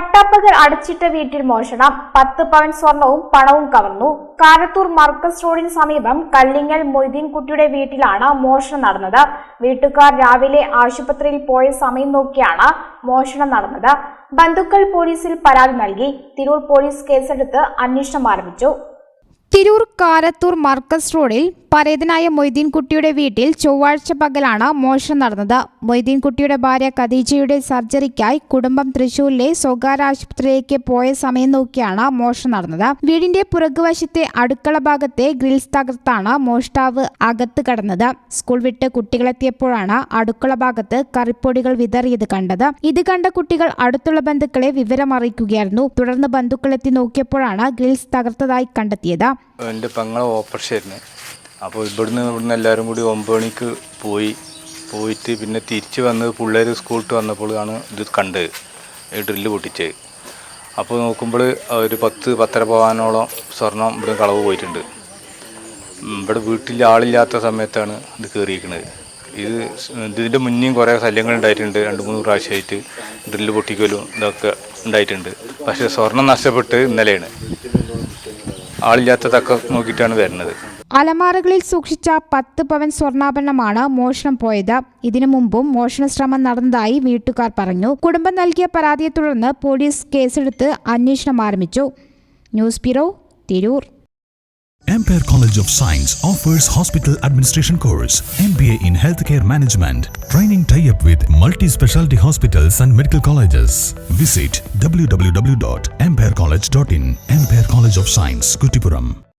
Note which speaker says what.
Speaker 1: പട്ടാപ്പകൽ അടച്ചിട്ട വീട്ടിൽ മോഷണം. പത്ത് പവൻ സ്വർണവും പണവും കവർന്നു. കാരത്തൂർ മർക്കസ് റോഡിന് സമീപം കല്ലിങ്ങൽ മൊയ്തീൻ കുട്ടിയുടെ വീട്ടിലാണ് മോഷണം നടന്നത്. വീട്ടുകാർ രാവിലെ ആശുപത്രിയിൽ പോയ സമയം നോക്കിയാണ് മോഷണം നടന്നത്. ബന്ധുക്കൾ പോലീസിൽ പരാതി നൽകി. തിരൂർ പോലീസ് കേസെടുത്ത് അന്വേഷണം ആരംഭിച്ചു. തിരൂർ കാരത്തൂർ മർക്കസ് റോഡിൽ പരേതനായ മൊയ്തീൻകുട്ടിയുടെ വീട്ടിൽ ചൊവ്വാഴ്ച പകലാണ് മോഷണം നടന്നത്. മൊയ്തീൻകുട്ടിയുടെ ഭാര്യ ഖദീജയുടെ സർജറിക്കായി കുടുംബം തൃശൂരിലെ സ്വകാര്യ ആശുപത്രിയിലേക്ക് പോയ സമയം നോക്കിയാണ് മോഷണം നടന്നത്. വീടിന്റെ പുറകുവശത്തെ അടുക്കള ഭാഗത്തെ ഗ്രിൽസ് തകർത്താണ് മോഷ്ടാവ് അകത്ത് കടന്നത്. സ്കൂൾ വിട്ട് കുട്ടികളെത്തിയപ്പോഴാണ് അടുക്കള ഭാഗത്ത് കറിപ്പൊടികൾ വിതറിയത് കണ്ടത്. ഇത് കണ്ട കുട്ടികൾ അടുത്തുള്ള ബന്ധുക്കളെ വിവരം അറിയിക്കുകയായിരുന്നു തുടർന്ന് ബന്ധുക്കളെത്തി നോക്കിയപ്പോഴാണ് ഗ്രിൽസ് തകർത്തതായി കണ്ടെത്തിയത്.
Speaker 2: എന്റെ പെങ്ങളെ ഓപ്പറേഷൻ അപ്പോൾ ഇവിടുന്ന് ഇവിടുന്ന് എല്ലാവരും കൂടി ഒമ്പത് മണിക്ക് പോയി. പോയിട്ട് പിന്നെ തിരിച്ച് വന്ന് പിള്ളേർ സ്കൂളിട്ട് വന്നപ്പോഴാണ് ഇത് കണ്ടത്. ഈ ഡ്രില്ല് പൊട്ടിച്ചത്. അപ്പോൾ നോക്കുമ്പോൾ ഒരു പത്ത് പത്തര പവാനോളം സ്വർണം ഇവിടെ കളവ് പോയിട്ടുണ്ട്. ഇവിടെ വീട്ടിൽ ആളില്ലാത്ത സമയത്താണ് ഇത് കയറിയിരിക്കുന്നത്. ഇത് ഇതിന്റെ മുന്നേയും കുറേ ശല്യങ്ങൾ ഉണ്ടായിട്ടുണ്ട്. രണ്ട് മൂന്ന് പ്രാവശ്യമായിട്ട് ഡ്രില്ല് പൊട്ടിക്കലും ഇതൊക്കെ ഉണ്ടായിട്ടുണ്ട്. പക്ഷേ സ്വർണം നഷ്ടപ്പെട്ട് ഇന്നലെയാണ്. ആളില്ലാത്ത തക്ക നോക്കിയിട്ടാണ് വരുന്നത്.
Speaker 1: അലമാരകളിൽ സൂക്ഷിച്ച പത്ത് പവൻ സ്വർണാഭരണമാണ് മോഷണം പോയത് ഇതിനു മുമ്പും മോഷണ ശ്രമം നടന്നതായി വീട്ടുകാർ പറഞ്ഞു കുടുംബം നൽകിയ പരാതിയെ തുടർന്ന് പോലീസ് കേസെടുത്ത് അന്വേഷണം ആരംഭിച്ചു news bureau Tirur
Speaker 3: Empire College of Science offers hospital administration course, MBA in healthcare management, training tie-up with multi-specialty hospitals and medical colleges. Visit www.empirecollege.in. Empire College of Science, Kutipuram.